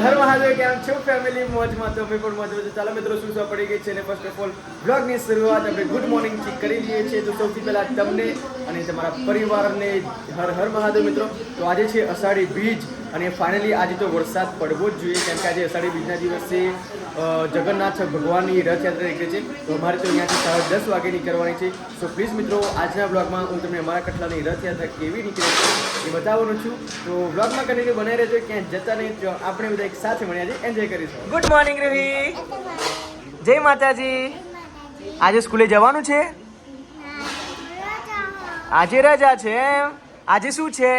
હર મહાદેવ કેમ છો? ફેમિલી મોજમાં તો અમે પણ મોજમાં છો ચાલો મિત્રો, શું શું પડી ગઈ છે? ને ફર્સ્ટ ઓફ ઓલ બ્લોગની શરૂઆત આપણે ગુડ મોર્નિંગથી કરી લઈએ છીએ. તો સૌથી પહેલાં તમને અને તમારા પરિવારને હર હર મહાદેવ મિત્રો, તો આજે છે અષાઢી બીજ. અને ફાઇનલી આજે તો વરસાદ પડવો જ જોઈએ, કેમ કે આજે અષાઢી બીજના દિવસે જગન્નાથ ભગવાનની રથયાત્રા નીકળે છે. તો અમારે તો અહીંયાથી સાડા દસ વાગે નીકળવાની છે. સો પ્લીઝ મિત્રો, આજના બ્લોગમાં હું તમને અમારા કઠલાની રથયાત્રા કેવી નીકળે છે એ બતાવવાનું છું. તો બ્લોગમાં કરીને બનાવી રહેજો, ક્યાંય જતા નહીં આપણે બધા એક સાથે મળ્યા છે. એન્જોય કરીશું. ગુડ મોર્નિંગ રવિ જય માતાજી. આજે સ્કૂલે જવાનું છે? આજે રજા છે આજે શું છે?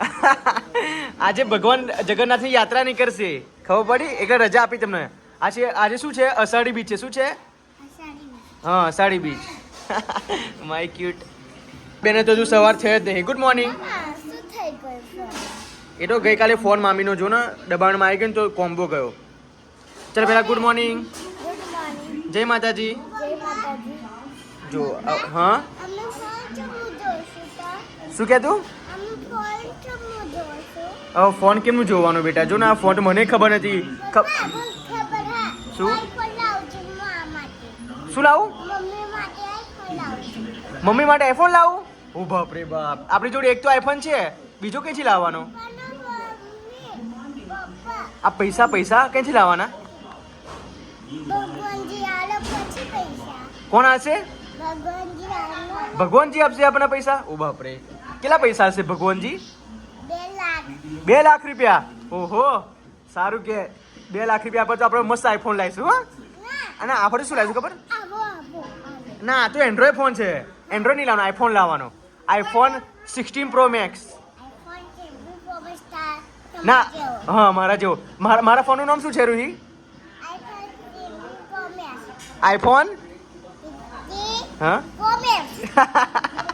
આજે ભગવાન જગન્નાથની યાત્રા નીકળશે ખબર પડી? એટલે રજા આપી તમને. આજે આજે શું છે? અષાઢી બીચ છે. શું છે? હા અષાઢી બીચ માય ક્યુટ બેને તો હજુ સવાર થયો જ નહીં. ગુડ મોર્નિંગ એ તો ગઈકાલે ફોન મામીનો જો ને દબાણમાં આવી ગયો ને તો કોમ્બો ગયો. ચાલ પેલા ગુડ મોર્નિંગ જય માતાજી. જો હા? શું કે તું? હવે ફોન કેમનું જોવાનું બેટા? જો ને આ ફોન મને ખબર નથી શું? શું લાવું? મમ્મી માટે આઈફોન લાવું? ઓ બાપ રે બાપ. આપણી જોડે એક તો આઈફોન છે. બીજો ક્યાંથી લાવવાનો? આ પૈસા પૈસા ક્યાંથી લાવવાના? કોણ હશે ભગવાનજી ભગવાનજી આપશે આપણને પૈસા? ઓ બાપ રે. કેટલા પૈસા હશે ભગવાનજી? બે લાખ. રૂપિયા? ઓહો સારું કે બે લાખ રૂપિયા પર તો આપણે મસ્ત આઈફોન લાવીશું હા. અને આપણે શું લાવીશું ખબર? ના તો એન્ડ્રોઈડ ફોન છે. એન્ડ્રોઈડ નહીં લાવવાનો આઈફોન લાવવાનો. આઈફોન સિક્સટીન પ્રો મેક્સ ના હા મારા જેવો. મારા મારા ફોનનું નામ શું છે રૂહી? આઈફોન હા?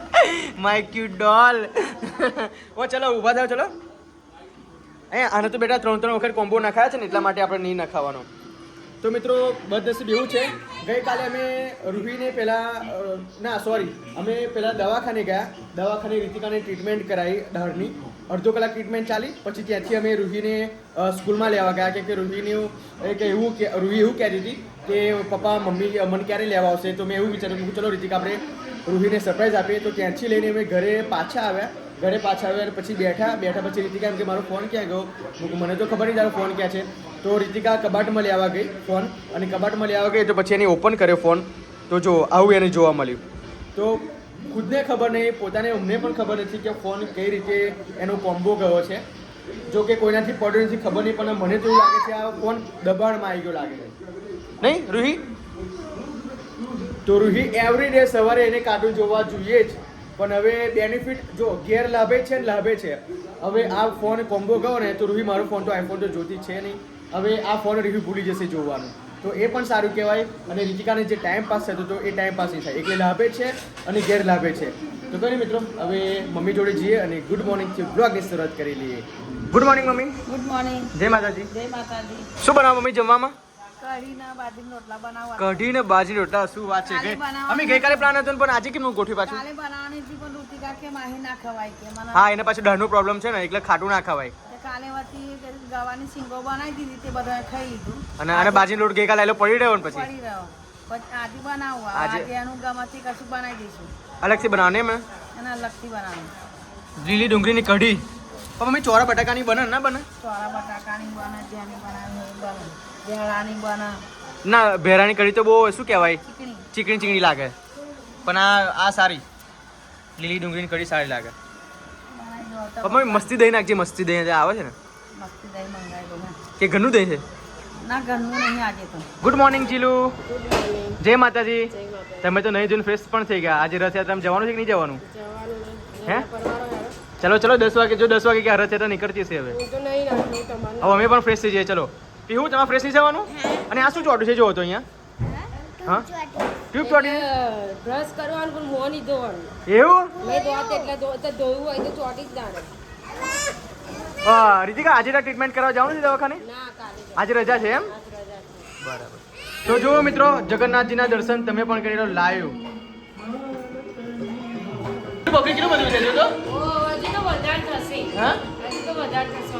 માય ક્યુટ ડોલ ઓ, ચલો, ઊભા થાવ ચલો. એ આને તો બેટા ત્રણ ત્રણ વખત કોમ્બો નખાયા છે ને, એટલા માટે આપણે નહીં નખાવાનો. તો મિત્રો, બદનસીબ એવું છે, ગઈકાલે અમે રૂહીને પહેલાં ના સોરી અમે પહેલાં દવાખાને ગયા. દવાખાને રીતિકાને ટ્રીટમેન્ટ કરાવી દાઢની અડધો કલાક ટ્રીટમેન્ટ ચાલી, પછી ત્યાંથી અમે રૂહીને સ્કૂલમાં લેવા ગયા. કેમ કે રૂહીનું એક એવું રૂહી એવું કહેતી હતી કે પપ્પા, મમ્મી મને ક્યારે લેવા આવશે? તો મેં એવું વિચાર્યું ચલો, રીતિક, આપણે રૂહીને સરપ્રાઈઝ આપીએ તો ત્યાંથી લઈને અમે ઘરે પાછા આવ્યા. ઘરે પાછા આવ્યા અને પછી બેઠા. બેઠા પછી રીતિકા એમ કે, મારો ફોન ક્યાં ગયો? મને તો ખબર નહીં તારો ફોન ક્યાં છે. તો રીતિકા કબાટમાં લઈ આવવા ગઈ ફોન અને કબાટમાં લઈ આવવા ગઈ તો પછી એને ઓપન કર્યો ફોન તો જો, આવું એને જોવા મળ્યું. તો ખુદને ખબર નહીં, પોતાને અમને પણ ખબર નથી કે ફોન કઈ રીતે એનો કોમ્બો ગયો છે. જો કે કોઈનાથી પડ્યો નથી, ખબર નહીં, પણ મને તો એવું લાગે છે આ ફોન દબાણમાં આવી ગયો લાગે છે. નહીં, રૂહી? તો રૂહી એવરી ડે સવારે એને કાર્ટૂન જોવા જોઈએ જ. પણ હવે બેનિફિટ જો ગેરલાભે છે ને લાભે છે. હવે આ ફોન કોમ્બો ગયો ને તો રૂહી મારો ફોન તો આઈફોન તો જોતી છે નહીં. હવે આ ફોન રૂહી ભૂલી જશે જોવાનું. તો એ પણ સારું કહેવાય. અને રીતિકાને જે ટાઈમ પાસ થતો હતો એ ટાઈમ પાસ નહીં થાય. એટલે લાભે છે અને ગેરલાભે છે. તો કઈ મિત્રો હવે મમ્મી જોડે જઈએ અને ગુડ મોર્નિંગ મોર્નિંગથી બ્લોગની શરૂઆત કરી લઈએ. Good morning mummy. Good morning જય માતાજી. જય માતાજી. શું બનાવો મમ્મી જમવામાં? કઢીના બાજરી રોટલા શું વાત છે અમે ગઈકાલે પ્લાન હતો પણ આજે કેમ ગોઠવી પાછું? હા એને પાછું ડરનો પ્રોબ્લેમ છે ને એટલે ખાટું ના ખવાય. ગવાની સિંગો બનાવી દીધી તે બધા ખાઈ લીધું. અને આને બાજરી લોટ ગઈકાલે આવેલો પડી રહ્યો ને પછી? પડી રહ્યો. પછી આજે બનાવવા. આજે- એનું ગમાંથી કશું બનાવી દઈશું. અલગથી બનાવને મેં અલગથી લીલી ડુંગળીની કઢી. પણ મમ્મી ચોરા બટાકાની બને ને ના બને? ચોરા બટાકાની બને જેની બનાવી બને. ભેળાની બને. ના ભેરાની કઢી તો બહુ શું કહેવાય? ચીકણી. ચીકણી લાગે. પણ આ આ સારી. લીલી ડુંગળીની કઢી સારી લાગે. મમ્મી મસ્તી દહીં નાખજે મસ્તી દહીં જે આવે છે ને? મસ્તી દહીં મંગાવી કે ઘરનું દહીં છે? ના ઘરનું નહીં આજે તો. ગુડ મોર્નિંગ જીલુ જય માતાજી. તમે તો નહીં જોઈને ફ્રેશ પણ થઈ ગયા. આજે રથયાત્રામાં જવાનું છે કે નહીં જવાનું? હે? ચલો ચલો દસ વાગે જો દસ વાગે કે રથયાત્રા નીકળતી છે હવે. હવે અમે પણ ફ્રેશ થઈ જઈએ ચલો. પીવું તમારે ફ્રેશ થઈ જવાનું? અને આ શું ચોટું છે? જોવો તો અહીંયા. હા? ટ્યુબ ચોટી? બ્રશ કરવાનું પણ મોં નહીં ધોવાનું. એવું? મેં ધોત એટલે ધોયું હોય તો ચોટી જ હા રીતિકા આજે ટ્રીટમેન્ટ કરવા જવાનું છે દવાખાને? ના આજે રજા છે એમ? આજ રજા છે. બરાબર. તો જુઓ મિત્રો જગન્નાથજીના દર્શન તમે પણ કરી લો લાઈવ. પબ્લિક કેટલું બધું છે તો હજી તો વધારે થશે. હા? હજી તો વધારે થશે.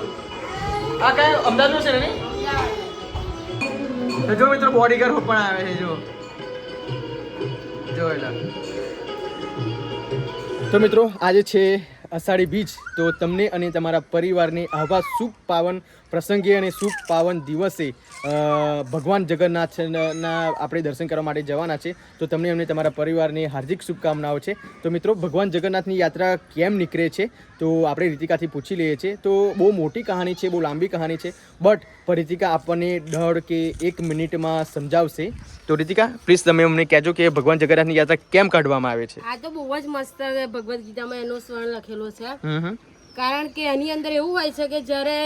આ કયા અમદાવાદનું છે ને નહીં? જો મિત્રો બોડીગાર્ડ પણ આવે છે, જો. જો એટલે તો મિત્રો, આજે છે અષાઢી બીજ. તો તમને અને તમારા પરિવારને આવા શુભ પાવન પ્રસંગે અને શુભ પાવન દિવસે ભગવાન જગન્નાથના આપણે દર્શન કરવા માટે જવાના છે. તો તમને એમને તમારા પરિવારની હાર્દિક શુભકામનાઓ છે. તો મિત્રો ભગવાન જગન્નાથની યાત્રા કેમ નીકળે છે? તો આપણે રીતિકાથી પૂછી લઈએ છીએ. તો બહુ મોટી કહાની છે બહુ લાંબી કહાની છે. બટ રીતિકા આપણને દોઢ કે એક મિનિટમાં સમજાવશે. તો રીતિકા પ્લીઝ તમે અમને કહેજો કે ભગવાન જગન્નાથની યાત્રા કેમ કાઢવામાં આવે છે? આ તો બહુ જ મસ્ત ભગવદ્ ગીતામાં એનો સ્વર્ણ લખેલો છે. કારણ કે એની અંદર એવું હોય છે કે જ્યારે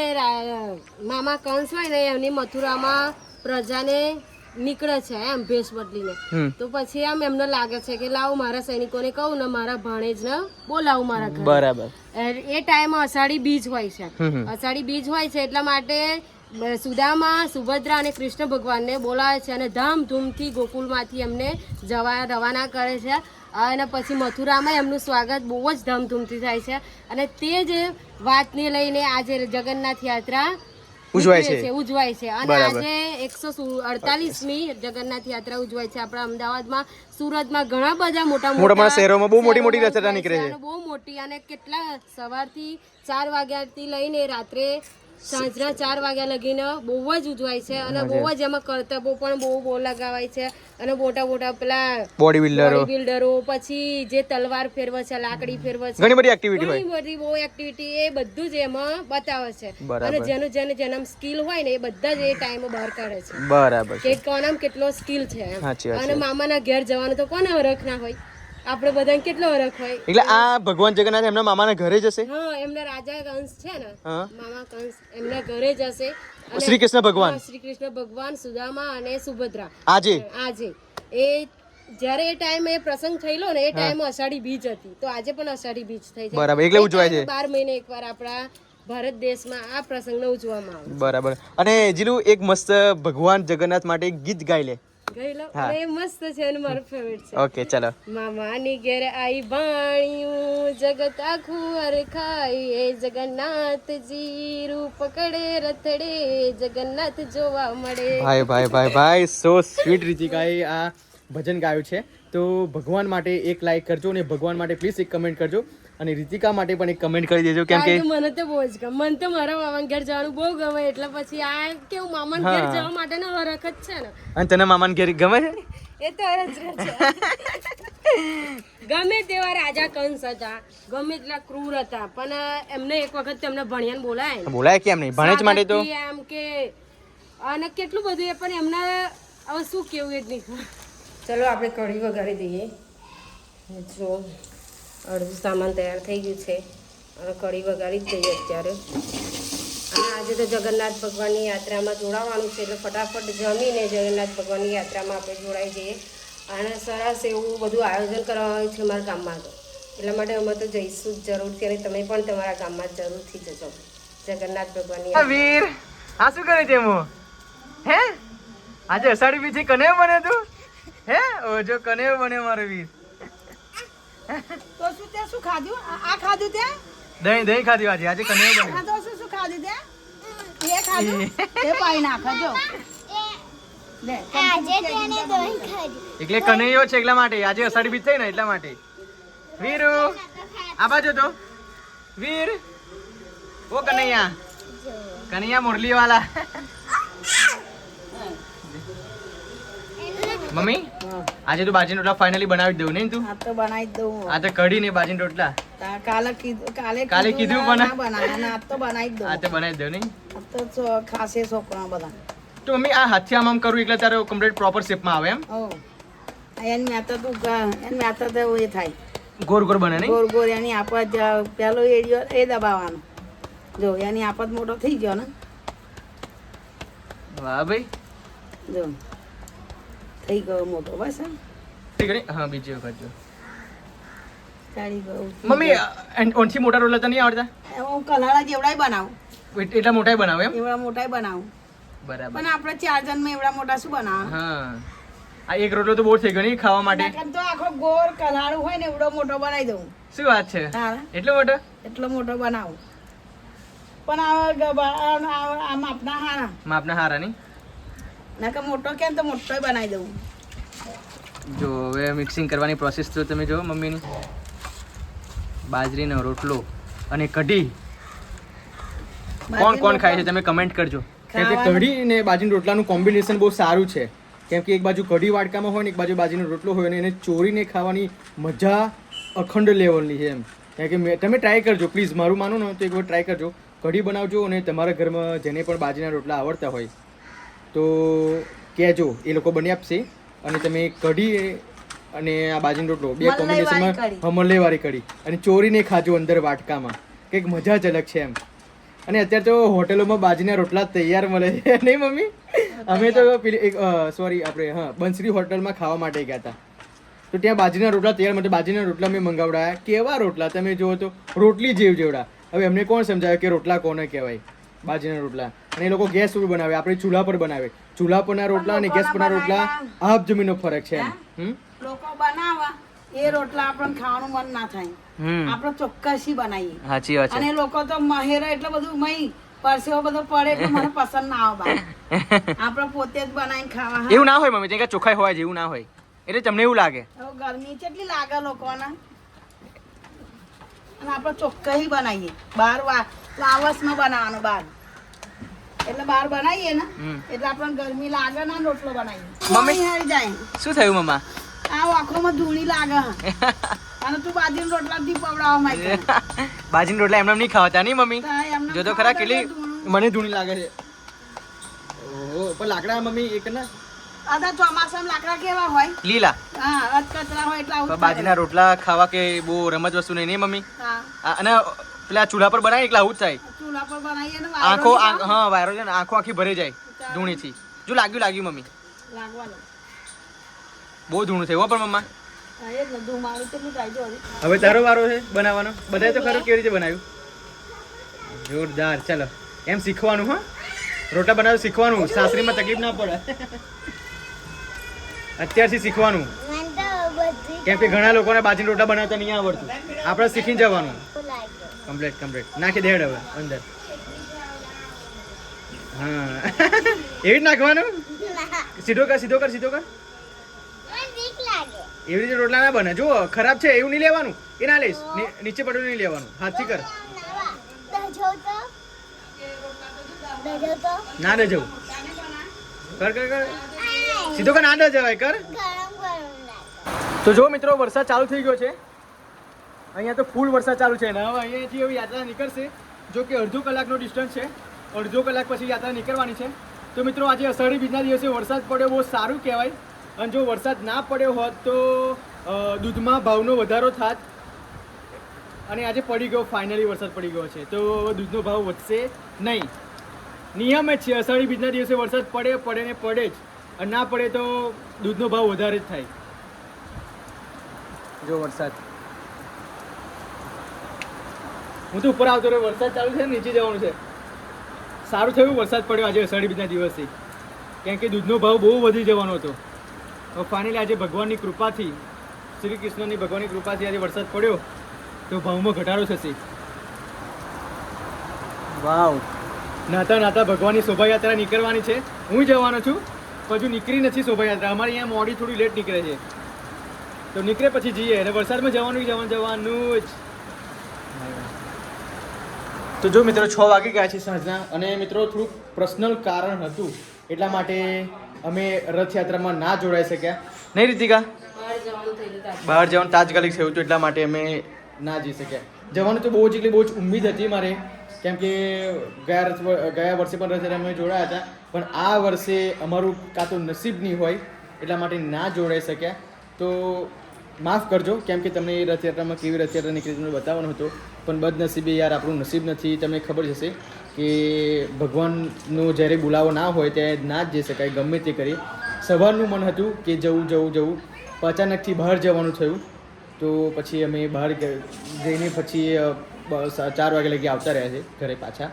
મામા કંસ હોય ને એમની મથુરામાં પ્રજાને નીકળે છે એમ ભેસ બદલીને તો પછી આમ એમને લાગે છે કે લાવ મારા સૈનિકોને કહું ને મારા ભાણેજને બોલાવું મારા ઘરે. બરાબર. એ- ટાઈમ અષાઢી બીજ હોય છે. અષાઢી બીજ હોય છે એટલા માટે સુદામા સુભદ્રા અને કૃષ્ણ ભગવાનને બોલાવે છે અને ધામધૂમથી ગોકુલમાંથી એમને જવા રવાના કરે છે. અને પછી મથુરામાં એમનું સ્વાગત બહુ જ ધામધૂમથી થાય છે. અને તે જ વાતને લઈને આજે જગન્નાથ યાત્રા ઉજવાય છે. ઉજવાય છે. અને આજે એકસો અડતાલીસમી જગન્નાથ યાત્રા ઉજવાય છે આપણા અમદાવાદમાં. સુરતમાં ઘણા બધા મોટા મોટા શહેરોમાં બહુ મોટી મોટી રથયાત્રા નીકળે છે. બહુ મોટી અને કેટલા સવારથી ચાર વાગ્યાથી લઈને રાત્રે સાંજના ચાર વાગ્યા લગીને બહુ જ ઉજવાય છે અને બહુ જ એમાં કરતબો પણ બહુ બહુ લગાવાય છે અને મોટા મોટા પેલા બોડી બિલ્ડરો બિલ્ડરો પછી જે તલવાર ફેરવે છે લાકડી ફેરવે છે ઘણી બધી એક્ટિવિટી હોય. ઘણી બધી બહુ એક્ટિવિટી એ બધું જ એમાં બતાવે છે. અને જેનું જેને જેનામ સ્કિલ હોય ને એ બધા જ એ ટાઈમ બહાર કાઢે છે. બરાબર કે કોનામ કેટલો સ્કિલ છે. અને મામાના ઘેર જવાનું તો કોને રખ ના હોય? આપણે બધાને કેટલો ઓળખ હોય? એટલે આ ભગવાન જગન્નાથ એમના મામાના ઘરે જશે હા એમના રાજા કંસ છે ને. મામા કંસ એમના ઘરે જશે શ્રી કૃષ્ણ ભગવાન. શ્રી કૃષ્ણ ભગવાન સુદામા અને સુભદ્રા. આજે? આજે. એ જ્યારે એ ટાઈમ એ પ્રસંગ થયેલો ને એ ટાઈમ અષાઢી બીજ હતી. તો આજે પણ અષાઢી બીજ થઈ છે બરાબર, એટલે ઉજવાય છે. ટાઈમે બાર મહિને એકવાર આપણા ભારત દેશમાં આ પ્રસંગને ઉજવવામાં આવે બરાબર. અને જીલુ એક મસ્ત ભગવાન જગન્નાથ માટે ગીત ગાઈ લે. અને એ મસ્ત છે અને મારું ફેવરેટ છે. ઓકે ચાલો. મામાની ઘેર આઈ ભાણિયું જગત આખું અરખાય એ જગન્નાથજી રૂપ કડે રથડે. જગન્નાથ જોવા મળે. ભાઈ ભાઈ ભાઈ ભાઈ સો સ્વીટ રીતિકાએ આ ભજન ગાયું છે. તો ભગવાન માટે એક લાઈક કરજો અને ભગવાન માટે પ્લીઝ એક કમેન્ટ કરજો. અને રીતિકા માટે પણ એક કમેન્ટ કરી દેજો કેમ કે મને તો બહુ જ ગમે. મને તો મારા મામા ઘેર જવાનું બહુ ગમે એટલે પછી આ કેવું મામા ઘેર જવા જવા માટેનો હરખ જ છે ને. અને તને મામાને ઘેર ગમે છે? એ તો હરજ છે. ગમે તેવા રાજા કંસ હતા ગમે એટલા ક્રૂર હતા પણ એમને એક વખત તેમને ભણિયાને બોલાય બોલાય કેમ નહીં ભણે જ માટે તો. એમ કે અને કેટલું બધું એ પણ એમને હવે શું કેવું એ જ નહીં ચલો આપણે કઢી વગાડી દઈએ. જો. અડધું સામાન તૈયાર થઈ ગયું છે. અને કઢી વગાડી જ દઈએ અત્યારે. અને આજે તો જગન્નાથ ભગવાનની યાત્રામાં જોડાવાનું છે એટલે ફટાફટ જમીને જગન્નાથ ભગવાનની યાત્રામાં આપણે જોડાઈ જઈએ. અને સરસ એવું બધું આયોજન કરવામાં આવ્યું છે અમારા ગામમાં તો. એટલા માટે અમે તો જઈશું જ જરૂરથી અને તમે પણ તમારા ગામમાં જરૂરથી જજો. જગન્નાથ ભગવાનની વીર, આ શું કરે છે હું હે? આજે અષાઢી બીજી કને બને તું? હે? ઓ જો કને બને મારો વીર. તો શું તે શું ખાધું? આ ખાધું તે દહીં દહીં ખાધું આજે. આજે કને બને તો શું શું ખાધું તે એ ખાધું? એ. પાઈ નાખજો લે આજે તેને દહીં ખાધી. એટલે કનૈયો છે એટલા માટે. આજે અષાઢી બીજ થઈ ને એટલા માટે. વીરુ આ બાજુ તો. વીર. ઓ કનૈયા. કનૈયા મુરલી વાલા મમ્મી આજે તો બાજરીના રોટલા ફાઇનલી બનાવી દઉં નહીં તું? આ તો બનાવી દઉં. આ તો કઢી ને બાજરીના રોટલા. કાલે કીધું કાલે કાલે કીધું ના- પણ- ના બનાવે આજ તો બનાવી દઉં. આ તો બનાવી દઉં ને આ તો ખાસે છોકરા બધા. તો મમ્મી આ હાથથી આમ આમ કરું એટલે તારે કમ્પ્લીટ પ્રોપર શેપમાં આવે એમ? ઓ. એની મેં તો એની મેં તો એ થાય. ગોર ગોર બને નહીં? ગોર ગોર એની આપત પેલો એરિયો એ દબાવવાનો. જો એની આપત મોટો થઈ ગયો ને. વાહ ભાઈ. જો. થઈ ગયો મોટો બસ હા. બીજી વખત જો. મમ્મી ઓનથી મોટા રોટલા તો નહીં આવડતા? હું કલાળા જેવડાય બનાવું. એટલા મોટાય બનાવું એમ? એવડા મોટાય બનાવું. બરાબર. પણ આપણે ચાર જણમાં એવડા મોટા શું બનાવ હા. આ એક રોટલો તો બહુ થઈ ગયો નહીં ખાવા માટે? તો આખો ગોળ કલાળું હોય ને એવડો મોટો બનાવી દઉં. શું વાત છે? હા. એટલો મોટો? એટલો મોટો બનાવું. પણ આ આપના હારા. માપના હારા નહીં નકર મોટો કેમ તો મોટો બનાવી દઉં. જો હવે મિક્સિંગ કરવાની પ્રોસેસ તો તમે જો મમ્મીની. બાજરીનો રોટલો અને કઢી. કોણ કોણ ખાય છે તમે કમેન્ટ કરજો. કેમ કે કઢી અને બાજરીના રોટલાનું કોમ્બિનેશન બહુ સારું છે. કેમ કે એક બાજુ કઢી વાડકામાં હોય ને એક બાજુ બાજરીનો રોટલો હોય અને એને ચોરીને ખાવાની મજા અખંડ લેવલની છે એમ. કેમ કે મેં- તમે ટ્રાય કરજો પ્લીઝ મારું માનો ને તો એક વાર ટ્રાય કરજો. કઢી બનાવજો અને તમારા ઘરમાં જેને પણ બાજરીના રોટલા આવડતા હોય તો કહેજો એ લોકો બની આપશે. અને તમે કઢી અને આ બાજરીનો રોટલો બે કોમ્બિનેશનમાં કઢી. હા કઢી. અને ચોરીને ખાજો અંદર વાટકામાં. કંઈક મજા જ અલગ છે એમ. અને અત્યારે તો હોટેલોમાં બાજરીના રોટલા તૈયાર મળે છે. નહીં મમ્મી? અમે તો સોરી આપણે હા બંસરી હોટલમાં ખાવા માટે ગયા હતા. તો ત્યાં બાજરીના રોટલા તૈયાર માટે બાજરીના રોટલા મેં મંગાવડાયા. કેવા રોટલા? તમે જુઓ તો રોટલી જેવ જેવડા. હવે એમને કોણ સમજાવે કે રોટલા કોને કહેવાય? બાજરીના રોટલા. અને એ લોકો ગેસ ઉપર બનાવે આપણે ચૂલા પર બનાવે. ચૂલા પરના રોટલા અને ગેસ પરના રોટલા આપ જમીનનો ફરક છે એમ. લોકો બનાવા એ રોટલા આપણને ખાવાનું મન ના થાય. આપણે ચોક્કસી બનાવીએ. સાચી વાત અને લોકો તો મહેરા એટલે બધું મહી પરસેવો બધો પડે એટલે મને પસંદ ના આવે આપણે પોતે જ બનાવીને ખાવા એવું ના હોય મમ્મી કે ચોખાઈ હોય જેવું ના હોય. એટલે તમને એવું લાગે? ગરમી ગરમી કેટલી લાગે લોકોને? અને આપણે ચોખ્ખાઈ બનાવીએ. બાર વા લાવસમાં બનાવવાનું બાર. એટલે બાર બનાવીએ ને એટલે આપણને ગરમી લાગે ના રોટલો બનાવીએ. મમ્મી? હારી જાય. શું થયું મમ્મા? આ આંખોમાં ધૂણી લાગે. અને તું બાજીન રોટલા થી પવડાવવા માંગે બાજીન રોટલા એમને નહીં ખાવાતા નહીં મમ્મી? જો તો ખરા કેટલી મને ધૂણી લાગે છે. ઓહો પણ લાકડા મમ્મી એક ના? આ તો ચોમાસામાં લાકડા કેવા હોય? લીલા. હા અધકચરા હોય એટલે બાજીના રોટલા ખાવા કે બહુ રમત વસ્તુ નહીં નહીં મમ્મી? હા. અને પેલા ચૂલા પર બનાવી એટલે આવું જ થાય. ચૂલા પર બનાવીએ ને આંખો હા વાયરો છે ને આંખો આખી ભરી જાય ધૂણીથી. જો લાગ્યું લાગ્યું મમ્મી. લાગવાનો. બહુ ધૂણું થયું હો પણ મમ્મા. હવે તારો વારો છે બનાવવાનો? બધાએ તો ખરું કેવી રીતે બનાવ્યું? જોરદાર ચાલો. એમ શીખવાનું હા. રોટલા બનાવવાનું શીખવાનું સાસરીમાં તકલીફ ના પડે. અત્યારથી શીખવાનું. મને કેમ કે ઘણા લોકોને બાજરી રોટલા બનાવતા નહીં આવડતું. આપણે શીખીને જવાનું. કમ્પ્લીટ કમ્પ્લીટ નાખી દેડ હવે અંદર. હા. એવી જ નાખવાનું? સીધો કર સીધો કર સીધો કર. એવી રીતે રોટલા ના બને. જો ખરાબ છે એવું નહીં લેવાનું. એ ના લઈશ. નીચે પડ્યું નહીં લેવાનું. હાથથી કર. ના દે જવું કર કર કર. સીધો કર ના દે જવાય કર તો જો મિત્રો વરસાદ ચાલુ થઈ ગયો છે. અહીંયા તો ફૂલ વરસાદ ચાલુ છે ને હવે અહીંયાથી એવી યાત્રા નીકળશે. જો કે અડધો કલાકનો ડિસ્ટન્સ છે. અડધો કલાક પછી યાત્રા નીકળવાની છે. તો મિત્રો, આજે અષાઢી બીજના દિવસે વરસાદ પડ્યો બહુ સારું કહેવાય. અને જો વરસાદ ના પડ્યો હોત તો દૂધમાં ભાવનો વધારો થાત. અને આજે પડી ગયો ફાઇનલી વરસાદ પડી ગયો છે. તો દૂધનો ભાવ વધશે નહીં. નિયમ જ છે, અષાઢી બીજના દિવસે વરસાદ પડે પડે ને પડે જ. અને ના પડે તો દૂધનો ભાવ વધારે જ થાય. જો વરસાદ હું તો ઉપર આવતો રહ્યો, વરસાદ ચાલુ છે નીચે જવાનું છે. સારું થયું વરસાદ પડ્યો આજે અષાઢી બીજા દિવસથી. કેમ કે દૂધનો ભાવ બહુ વધી જવાનો હતો. તો ફાઇનલી આજે ભગવાનની કૃપાથી, શ્રી કૃષ્ણની ભગવાનની કૃપાથી આજે વરસાદ પડ્યો, તો ભાવમાં ઘટાડો થશે. વાવ. નાતા નાતા ભગવાનની શોભાયાત્રા નીકળવાની છે. હું જવાનો છું પછી નીકળી નથી શોભાયાત્રા. અમારે અહીંયા મોડી થોડી લેટ નીકળે છે. તો નીકળે પછી જઈએ. અને વરસાદમાં જવાનું જવાનું જવાનું જ. તો જો મિત્રો છ વાગે ગયા છે સાંજના અને મિત્રો થોડુંક પર્સનલ કારણ હતું એટલા માટે અમે રથયાત્રામાં ના જોડાઈ શક્યા. નહીં રીતિકા? બહાર જવાનું તાત્કાલિક થયું હતું એટલા માટે અમે ના જઈ શક્યા. જવાનું તો બહુ જ એટલી બહુ જ ઉમ્મીદ હતી મારે કેમ કે ગયા રથ- ગયા વર્ષે પણ રથયાત્રા અમે જોડાયા હતા પણ આ વર્ષે અમારું કાં તો નસીબ નહીં હોય એટલા માટે ના જોડાઈ શક્યા. તો માફ કરજો કેમ કે તમને રથયાત્રામાં કેવી રથયાત્રા નીકળી તમને બતાવવાનો હતો. પણ બદનસીબે યાર આપણું નસીબ નથી. તમને ખબર જ હશે કે ભગવાનનો જ્યારે બોલાવો ના હોય ત્યારે ના જ જઈ શકાય. ગમે તે કરી. સવારનું મન હતું કે જવું જવું જવું. પણ અચાનકથી બહાર જવાનું થયું. તો પછી અમે બહાર જઈને પછી ચાર વાગે લગી આવતા રહ્યા છે ઘરે પાછા.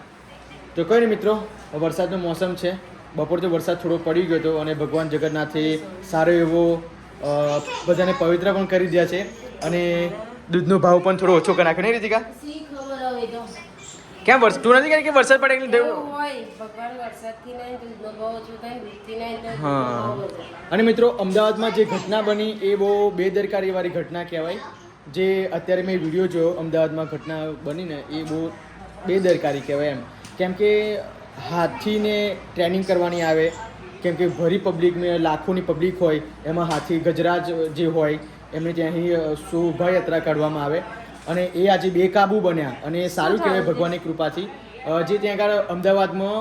તો કોઈ નહીં મિત્રો, વરસાદનો મોસમ છે. બપોર તો વરસાદ થોડો પડી ગયો હતો અને ભગવાન જગન્નાથે સારો એવો બધાને પવિત્ર પણ કરી દીધા છે. અને દૂધનો ભાવ પણ થોડો ઓછો કરી નાખ્યો. નહીં રીતિકા? કેમ વર્ષ તું નથી કરી કે વરસાદ પડે એટલે એવું ભગવાન નહીં દૂધનો ભાવ ઓછો થાય હા. અને મિત્રો અમદાવાદમાં જે ઘટના બની એ બહુ બેદરકારી વાળી ઘટના કહેવાય. જે અત્યારે મેં વીડિયો જોયો અમદાવાદમાં ઘટના બનીને એ બહુ બેદરકારી કહેવાય એમ. કેમ કે હાથીને ટ્રેનિંગ કરવાની આવે કેમ કે ભરી પબ્લિક મેં લાખોની પબ્લિક હોય એમાં હાથી ગજરાજ જે હોય એમને ત્યાંથી શોભાયાત્રા કાઢવામાં આવે. અને એ આજે બેકાબુ બન્યા અને એ સારું કહેવાય ભગવાનની કૃપાથી. જે ત્યાં આગળ અમદાવાદમાં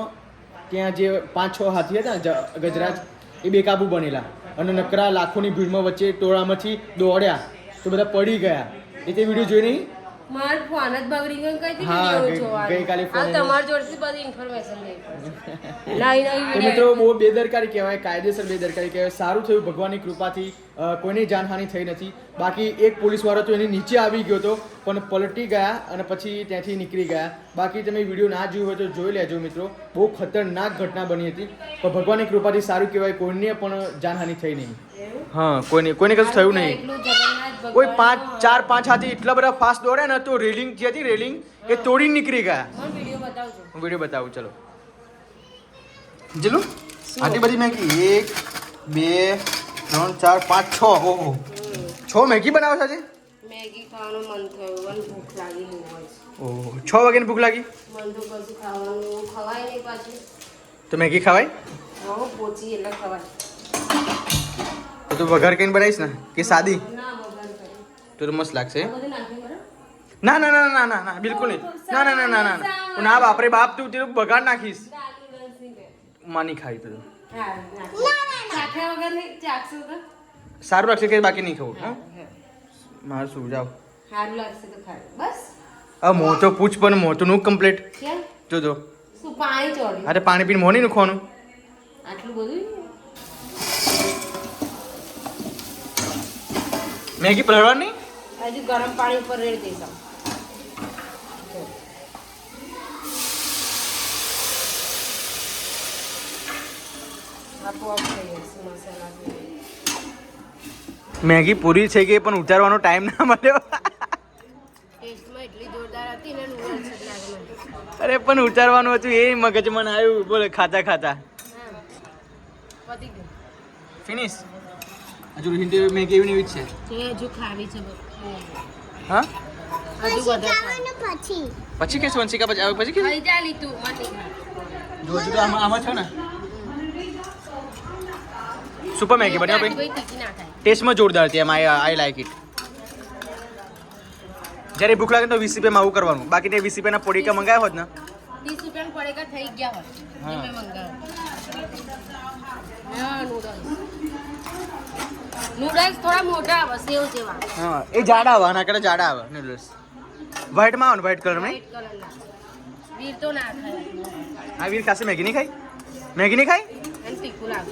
ત્યાં જે પાંચ છ હાથી હતા ગજરાજ એ બેકાબુ બનેલા. અને નકરા લાખોની ભીડમાં વચ્ચે ટોળામાંથી દોડ્યા તો બધા પડી ગયા. એ તે વીડિયો જોઈ નહીં મારો ફોન જ બગડી ગયો કઈ થી ગઈકાલે આ ફોન તમારી જોડેથી બધી ઇન્ફોર્મેશન લઈ તો video મિત્રો બહુ બેદરકારી કહેવાય કાયદેસર બેદરકારી કહેવાય. સારું થયું ભગવાનની કૃપાથી કોઈની જાનહાનિ થઈ નથી. બાકી એક પોલીસવાળો તો એની નીચે આવી ગયો હતો પણ પલટી ગયા અને પછી ત્યાંથી નીકળી ગયા. બાકી તમે વીડિયો ના જોયો હોય તો જોઈ લેજો મિત્રો. બહુ ખતરનાક ઘટના બની હતી. પણ ભગવાનની કૃપાથી સારું કહેવાય કોઈને પણ જાનહાનિ થઈ નહીં. હા કોઈને કોઈને કશું થયું નહીં. કોઈ ભગવાનનો પાંચ ચાર પાંચ હાથી એટલા બધા ફાસ્ટ દોડ્યા ને તો રેલિંગ જે હતી રેલિંગ એ તોડીને નીકળી ગયા મને વીડિયો બતાવજો હું વીડિયો બતાવું ચલો જેલું આટલી બધી મેગી એક બે ત્રણ ચાર પાંચ છ ઓહો છ મેગી બનાવો છો આજે મેગી ખાવાનું મન થયું અને ભૂખ લાગી બહુ જ ઓહો છ વાગ્યાની ભૂખ લાગી મન તો કશું ખાવાનું ખવાય નહીં પાછું તો મેગી ખવાય હવે પોચી એટલે ખવાય તો તું વઘાર કઈને બનાવીશ ને કે સાદી ના વગર કરે તો તો મસ્ત લાગશે ના ના ના ના ના ના બિલકુલ નહીં ના ના ના ના ના ના ના બાપરે બાપ તું તેનું બગાડ નાખીશ નહીં માની ખાઈ તું સારું લાગશે કે બાકી નહીં ખાવું હા મારું શું જાવ સારું લાગશે તો ખાય બસ આ મોં તો પૂછ પણ મોં તો નું કમ્પ્લીટ કેમ જોજો શું પાણી ચોડ્યું અરે પાણી પીને મોં નહીં નુખવાનું આટલું બધું મેગી પલળવાની હજુ ગરમ પાણી ઉપર રેડી દઈશ. મેગી પૂરી છે કે પણ ઉતારવાનો ટાઈમ ના મળ્યો. ટેસ્ટમાં એટલી જોરદાર હતી ને નૂડલ્સ જ લાગે મને. અરે પણ ઉતારવાનું હતું એ મગજમાં આવ્યું. બોલે ખાતા ખાતા. ફિનિશ હજુ હિન્દી મેગી એવી છે. હજુ ખાવી છે. હા હજુ પછી વધારે ખાવાનું પછી પછી કે વંશિકા પછી આવે પછી કે ખાઈ જા લીધું મને નહીં જો હજુ તો આમાં આમાં છો ને સુપર મેગી બન્યા ભાઈ ભાઈ તીખી ના ખાય ટેસ્ટમાં જોરદાર હતી એમ આઈ આઈ લાઈક ઇટ જ્યારે ભૂખ લાગે તો વીસ રૂપિયામાં આવું કરવાનું બાકી તે વીસ રૂપિયાના પોડીકા મંગાવ્યા હોત ને ત્રીસ રૂપિયાનું પડેગા થઈ ગયા હોય જે હા. મેં મંગાવ્યા હા નૂડલ્સ નૂડલ્સ થોડા મોટા આવે સેવ જેવા હા એ જાડા આવે આના કરતા જાડા આવે નૂડલ્સ વ્હાઈટમાં આવે ને વ્હાઈટ કલર વ્હાઈટ વીર તો ના ખાય. આ વીર ખાસે મેગી નહીં ખાઈ મેગી નહીં ખાઈ તીખું લાગે